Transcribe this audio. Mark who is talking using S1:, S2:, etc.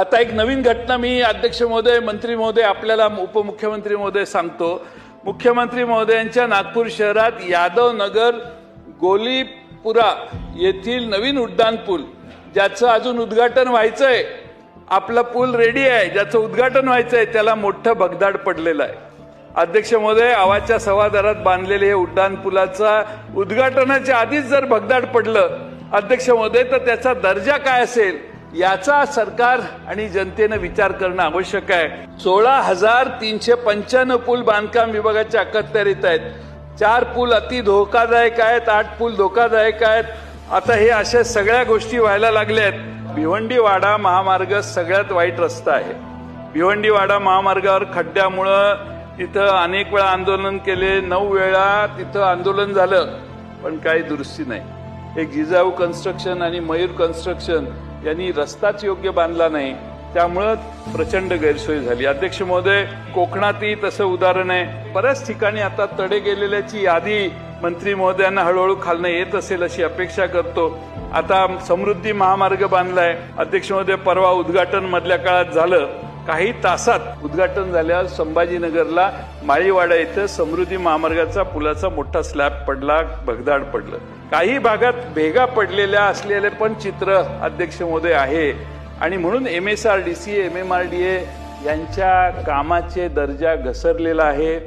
S1: आता एक नवीन घटना मी अध्यक्ष महोदय मंत्री महोदय आपल्याला उपमुख्यमंत्री महोदय सांगतो. मुख्यमंत्री महोदयांच्या नागपूर शहरात यादव नगर गोलीपुरा येथील नवीन उड्डाण पूल ज्याचं अजून उद्घाटन व्हायचं आहे आपला पूल रेडी आहे. ज्याचं उद्घाटन व्हायचं आहे त्याला मोठं भगदाड पडलेलं आहे. अध्यक्ष महोदय आवाच्या सवादारात बांधलेले हे उड्डाण पुलाचा उद्घाटनाच्या आधीच जर भगदाड पडलं अध्यक्ष महोदय तर त्याचा दर्जा काय असेल? याचा सरकार आणि जनतेनं विचार करणं आवश्यक आहे. सोळा हजार तीनशे पंच्याण्णव पूल बांधकाम विभागाच्या अखत्यारीत आहेत. चार पूल अति धोकादायक आहेत आठ पूल धोकादायक आहेत. आता हे अशा सगळ्या गोष्टी व्हायला लागल्या आहेत. भिवंडी वाडा महामार्ग सगळ्यात वाईट रस्ता आहे. भिवंडी वाडा महामार्गावर खड्ड्यामुळं तिथं अनेक वेळा आंदोलन केले. नऊ वेळा तिथं आंदोलन झालं. पण काही दुरुस्ती नाही. एक जिजाऊ कन्स्ट्रक्शन आणि मयूर कन्स्ट्रक्शन यांनी रस्ताच योग्य बांधला नाही. त्यामुळं प्रचंड गैरसोय झाली. अध्यक्ष महोदय कोकणातही तसं उदाहरण आहे. बऱ्याच ठिकाणी आता तडे गेलेल्याची यादी मंत्री महोदयांना हळूहळू खालनं येत असेल अशी अपेक्षा करतो. आता समृद्धी महामार्ग बांधलाय. अध्यक्ष महोदय परवा उद्घाटन मधल्या काळात झालं. काही तासात उद्घाटन झाल्यावर संभाजीनगरला माळीवाडा इथं समृद्धी महामार्गाचा पुलाचा मोठा स्लॅब पडला भगदाड पडलं. काही भागात भेगा पडलेल्या असलेले पण चित्र अध्यक्ष महोदय आहे. आणि म्हणून M S R D C M M R D A यांच्या कामाचे दर्जा घसरलेला आहे.